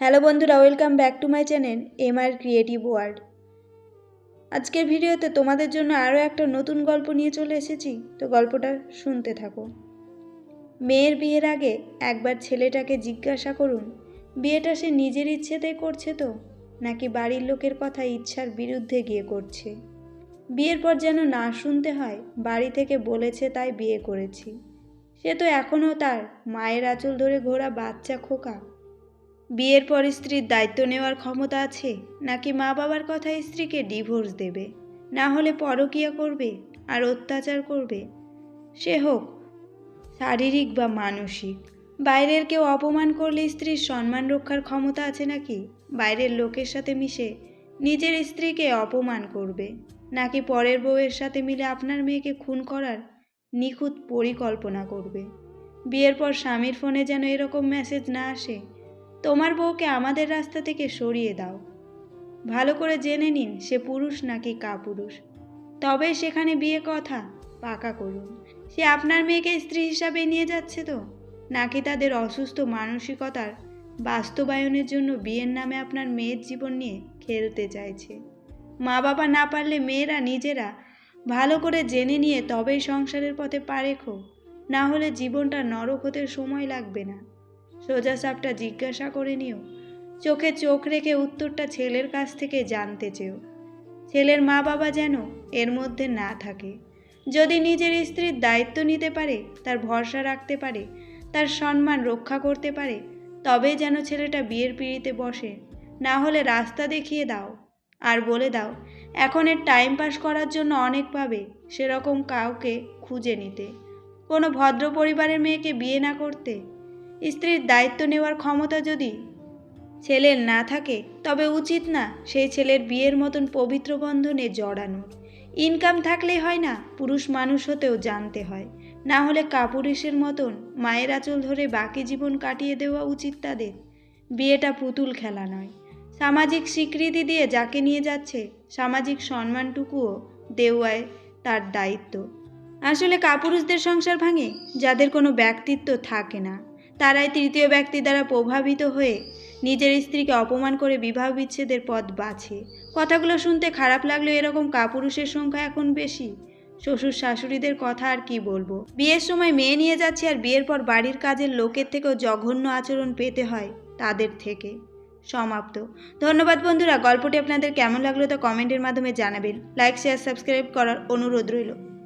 Hello বন্ধুরা, welcome back to my channel M R creative world. আজকের ভিডিওতে তোমাদের জন্য আরও একটা নতুন গল্প নিয়ে চলে এসেছি, তো গল্পটা শুনতে থাকো। মেয়ের বিয়ের আগে একবার ছেলেটাকে জিজ্ঞাসা করুন, বিয়েটা সে নিজের ইচ্ছেতেই করছে তো, নাকি বাড়ির লোকের কথা ইচ্ছার বিরুদ্ধে গিয়ে করছে? বিয়ের পর যেন না শুনতে হয়, বাড়ি থেকে বলেছে তাই বিয়ে করেছি। সে তো এখনও তার মায়ের আঁচল ধরে ঘোরা বাচ্চা খোকা। বিয়ের পর স্ত্রীর দায়িত্ব নেওয়ার ক্ষমতা আছে? নাকি মা বাবার কথা স্ত্রীকে ডিভোর্স দেবে? না হলে পরকিয়া করবে আর অত্যাচার করবে? সে হোক, শারীরিক বা মানসিক। বাইরের কেউ অপমান করলে স্ত্রীর সম্মান রক্ষার ক্ষমতা আছে নাকি? বাইরের লোকের সাথে মিশে নিজের স্ত্রীকে অপমান করবে? নাকি পরের বউয়ের সাথে মিলে আপনার মেয়েকে খুন করার নিখুঁত পরিকল্পনা করবে? বিয়ের পর স্বামীর ফোনে যেন এরকম মেসেজ না আসে তোমার বউকে আমাদের রাস্তা থেকে সরিয়ে দাও। ভালো করে জেনে নিন সে পুরুষ নাকি কাপুরুষ। তবে সেখানে বিয়ে কথা পাকা করুন। সে আপনার মেয়েকে স্ত্রী হিসাবে নিয়ে যাচ্ছে তো? নাকি তাদের অসুস্থ মানসিকতার বাস্তবায়নের জন্য বিয়ের নামে আপনার মেয়ের জীবন নিয়ে খেলতে চাইছে? মা বাবা না পারলে মেয়েরা নিজেরা ভালো করে জেনে নিয়ে তবেই সংসারের পথে পা রেখো না হলে জীবনটা নরক হতে সময় লাগবে না। সোজা সাপটা জিজ্ঞাসা করে নিও। চোখে চোখ রেখে উত্তরটা ছেলের কাছ থেকে জানতে চেও। ছেলের মা বাবা যেন এর মধ্যে না থাকে। যদি নিজের স্ত্রীর দায়িত্ব নিতে পারে, তার ভরসা রাখতে পারে, তার সম্মান রক্ষা করতে পারে তবে যেন ছেলেটা বিয়ের পিড়িতে বসে। না হলে রাস্তা দেখিয়ে দাও। আর বলে দাও, এখন এর টাইম পাস করার জন্য অনেক পাবে সেরকম কাউকে খুঁজে নিতে। কোনো ভদ্র পরিবারের মেয়েকে বিয়ে না করতে স্ত্রীর দায়িত্ব নেওয়ার ক্ষমতা যদি ছেলের না থাকে, তবে উচিত না সেই ছেলের বিয়ের মতন পবিত্র বন্ধনে জড়ানোর ইনকাম থাকলেই হয় না, পুরুষ মানুষ হতেও জানতে হয়। না হলে কাপুরুষের মতন মায়ের আঁচল ধরে বাকি জীবন কাটিয়ে দেওয়া উচিত তাদের। বিয়েটা পুতুল খেলা নয়। সামাজিক স্বীকৃতি দিয়ে যাকে নিয়ে যাচ্ছে, সামাজিক সম্মানটুকুও দেওয়ায় তার দায়িত্ব। আসলে কাপুরুষদের সংসার ভাঙে, যাদের কোনো ব্যক্তিত্ব থাকে না। তারাই তৃতীয় ব্যক্তি দ্বারা প্রভাবিত হয়ে নিজের স্ত্রীকে অপমান করে বিবাহ বিচ্ছেদের পথ বাছে। কথাগুলো শুনতে খারাপ লাগলেও এরকম কাপুরুষের সংখ্যা এখন বেশি। শ্বশুর শাশুড়িদের কথা আর কি বলব? বিয়ের সময় মেয়ে নিয়ে যাচ্ছে আর বিয়ের পর বাড়ির কাজের লোকের থেকেও জঘন্য আচরণ পেতে হয় তাদের থেকে। সমাপ্ত। ধন্যবাদ বন্ধুরা, গল্পটি আপনাদের কেমন লাগল তা কমেন্টের মাধ্যমে জানাবেন। লাইক, শেয়ার, সাবস্ক্রাইব করার অনুরোধ রইল।